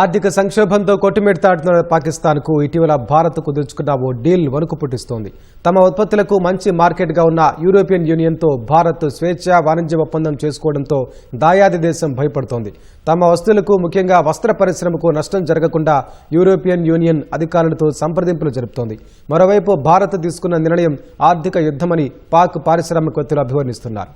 ఆర్థిక సంక్షోభంతో కొట్టుమిడతాడుతున్న పాకిస్తాన్కు ఇటీవల భారత్ కుదుర్చుకున్న ఓ డీల్ వణుకు పుట్టిస్తోంది. తమ ఉత్పత్తులకు మంచి మార్కెట్గా ఉన్న యూరోపియన్ యూనియన్తో భారత్ స్వేచ్ఛ వాణిజ్య ఒప్పందం చేసుకోవడంతో దాయాది దేశం భయపడుతోంది. తమ వస్తువులకు ముఖ్యంగా వస్త్ర పరిశ్రమకు నష్టం జరగకుండా యూరోపియన్ యూనియన్ అధికారులతో సంప్రదింపులు జరుపుతోంది. మరోవైపు భారత్ తీసుకున్న నిర్ణయం ఆర్థిక యుద్ధమని పాక్ పారిశ్రామికవేత్తలు అభివర్ణిస్తున్నారు.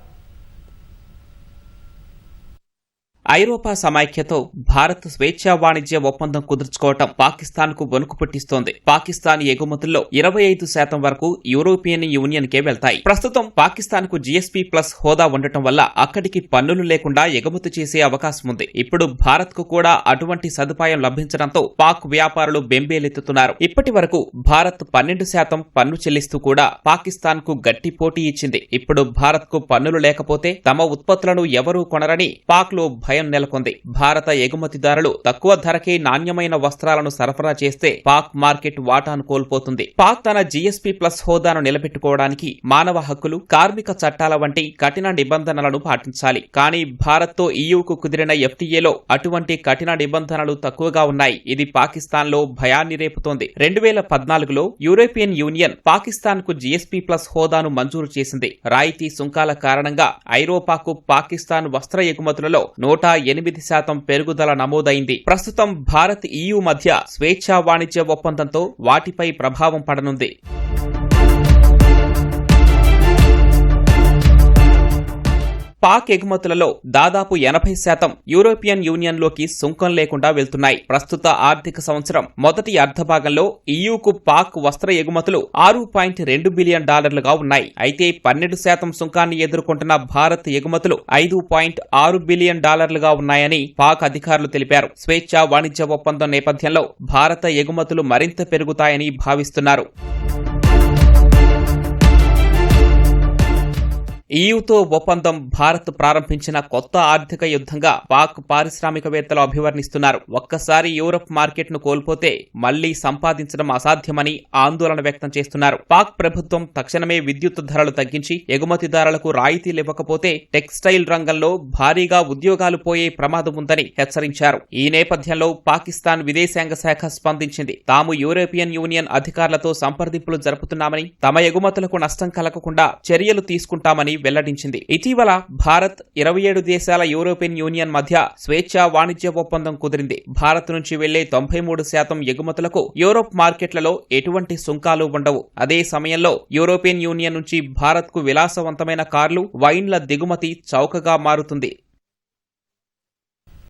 ఐరోపా సమైక్యతో భారత్ స్వేచ్ఛా వాణిజ్య ఒప్పందం కుదుర్చుకోవటం పాకిస్తాన్కు వణుకు పుట్టిస్తోంది. పాకిస్తాన్ ఎగుమతుల్లో ఇరవై ఐదు శాతం వరకు యూరోపియన్ యూనియన్ కే వెళ్తాయి. ప్రస్తుతం పాకిస్తాన్కు జీఎస్పీ ప్లస్ హోదా ఉండటం వల్ల అక్కడికి పన్నులు లేకుండా ఎగుమతి చేసే అవకాశం ఉంది. ఇప్పుడు భారత్కు కూడా అటువంటి సదుపాయం లభించడంతో పాక్ వ్యాపారులు బెంబేలెత్తుతున్నారు. ఇప్పటి వరకు భారత్ పన్నెండు శాతం పన్ను చెల్లిస్తూ కూడా పాకిస్తాన్కు గట్టి పోటీ ఇచ్చింది. ఇప్పుడు భారత్కు పన్నులు లేకపోతే తమ ఉత్పత్తులను ఎవరూ కొనరని పాక్లో భయ నెలకొంది. భారత ఎగుమతిదారులు తక్కువ ధరకే నాణ్యమైన వస్త్రాలను సరఫరా చేస్తే పాక్ మార్కెట్ వాటాను కోల్పోతుంది. పాక్ తన జీఎస్పీ ప్లస్ హోదాను నిలబెట్టుకోవడానికి మానవ హక్కులు కార్మిక చట్టాల వంటి కఠిన నిబంధనలను పాటించాలి. కానీ భారత్తో ఈయూకు కుదిరిన ఎఫ్టీఏలో అటువంటి కఠిన నిబంధనలు తక్కువగా ఉన్నాయి. ఇది పాకిస్తాన్లో భయాన్ని రేపుతోంది. రెండు వేల పద్నాలుగులో యూరోపియన్ యూనియన్ పాకిస్తాన్కు జీఎస్పీ ప్లస్ హోదాను మంజూరు చేసింది. రాయితీ సుంకాల కారణంగా ఐరోపాకు పాకిస్తాన్ వస్త్ర ఎగుమతులలో నూట ఎనిమిది శాతం పెరుగుదల నమోదైంది. ప్రస్తుతం భారత్ ఈయూ మధ్య స్వేచ్ఛా వాణిజ్య ఒప్పందంతో వాటిపై ప్రభావం పడనుంది. పాక్ ఎగుమతులలో దాదాపు ఎనభై శాతం యూరోపియన్ యూనియన్లోకి సుంకం లేకుండా వెళ్తున్నాయి. ప్రస్తుత ఆర్థిక సంవత్సరం మొదటి అర్ధభాగంలో ఈయూకు పాక్ వస్త్ర ఎగుమతులు ఆరు పాయింట్ రెండు బిలియన్ డాలర్లుగా ఉన్నాయి. అయితే పన్నెండు శాతం సుంకాన్ని ఎదుర్కొంటున్న భారత్ ఎగుమతులు ఐదు పాయింట్ ఆరు బిలియన్ డాలర్లుగా ఉన్నాయని పాక్ అధికారులు తెలిపారు. స్వేచ్ఛ వాణిజ్య ఒప్పందం నేపథ్యంలో భారత ఎగుమతులు మరింత పెరుగుతాయని భావిస్తున్నారు. ఈయూతో ఒప్పందం భారత్ ప్రారంభించిన కొత్త ఆర్థిక యుద్ధంగా పాక్ పారిశ్రామికవేత్తలు అభివర్ణిస్తున్నారు. ఒక్కసారి యూరప్ మార్కెట్ను కోల్పోతే మళ్ళీ సంపాదించడం అసాధ్యమని ఆందోళన వ్యక్తం చేస్తున్నారు. పాక్ ప్రభుత్వం తక్షణమే విద్యుత్ ధరలు తగ్గించి ఎగుమతిదారులకు రాయితీలు ఇవ్వకపోతే టెక్స్టైల్ రంగంలో భారీగా ఉద్యోగాలు పోయే ప్రమాదం ఉందని హెచ్చరించారు. ఈ నేపథ్యంలో పాకిస్తాన్ విదేశాంగ శాఖ స్పందించింది. తాము యూరోపియన్ యూనియన్ అధికారులతో సంప్రదింపులు జరుపుతున్నామని తమ ఎగుమతులకు నష్టం కలగకుండా చర్యలు తీసుకుంటామని వెల్లడించింది. ఇటీవల భారత్ ఇరవై ఏడు దేశాల యూరోపియన్ యూనియన్ మధ్య స్వేచ్ఛా వాణిజ్య ఒప్పందం కుదిరింది. భారత్ నుంచి వెళ్ళే తొంభై మూడు శాతం ఎగుమతులకు యూరోప్ మార్కెట్లలో ఎటువంటి సుంకాలు ఉండవు. అదే సమయంలో యూరోపియన్ యూనియన్ నుంచి భారత్కు విలాసవంతమైన కార్లు వైన్ల దిగుమతి చౌకగా మారుతుంది.